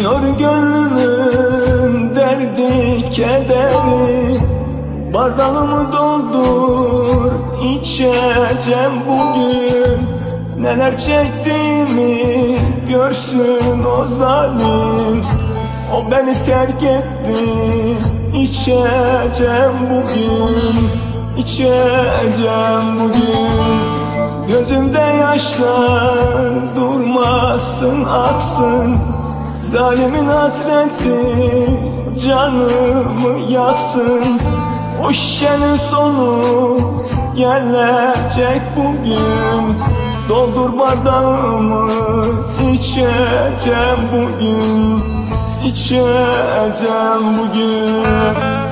Bilmiyor gönlümün derdi kederi. Bardağımı doldur içeceğim bugün. Neler çektiğimi görsün o zalim. O beni terk etti içeceğim bugün. İçeceğim bugün. Gözümde yaşlar durmasın aksın Zalimin hasreti canımı yaksın. O şişenin sonu gelecek bugün. Doldur bardağımı içeceğim bugün. İçeceğim bugün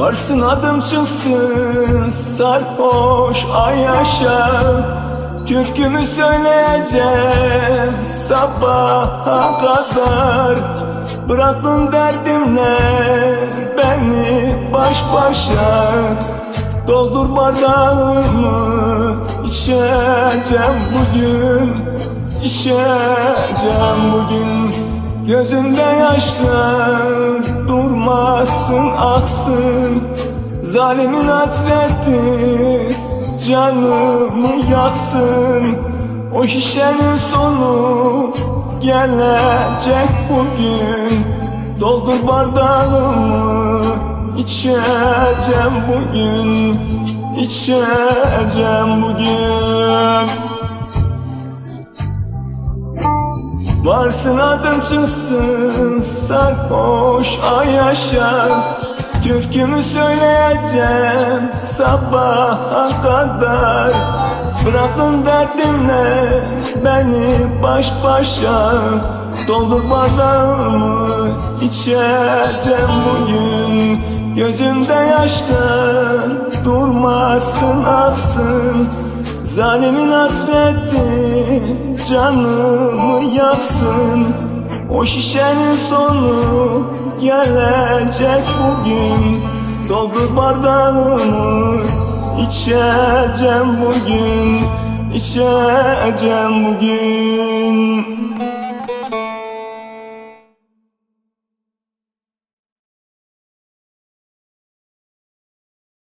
Varsın adım çıksın sarhoş ay yaşa. Türkümü söyleyeceğim sabaha kadar. Bırakın derdimle beni baş başa. Doldur bardağımı içeceğim bugün içeceğim bugün Gözümde yaşlar durmasın aksın. Zalimin hasreti canımı yaksın. O şişenin sonu gelecek bugün. Doldur bardağımı içeceğim bugün. İçeceğim bugün Varsın adım çıksın sarhoş ay yaşa Türkümü söyleyeceğim sabaha kadar. Bırakın derdimle beni baş başa. Doldur bardağımı içeceğim bugün. Gözümde yaşlar durmasın aksın. Zalimin hasreti canımı yaksın O şişenin sonu gelecek bugün. Doldur bardağımı içeceğim bugün içeceğim bugün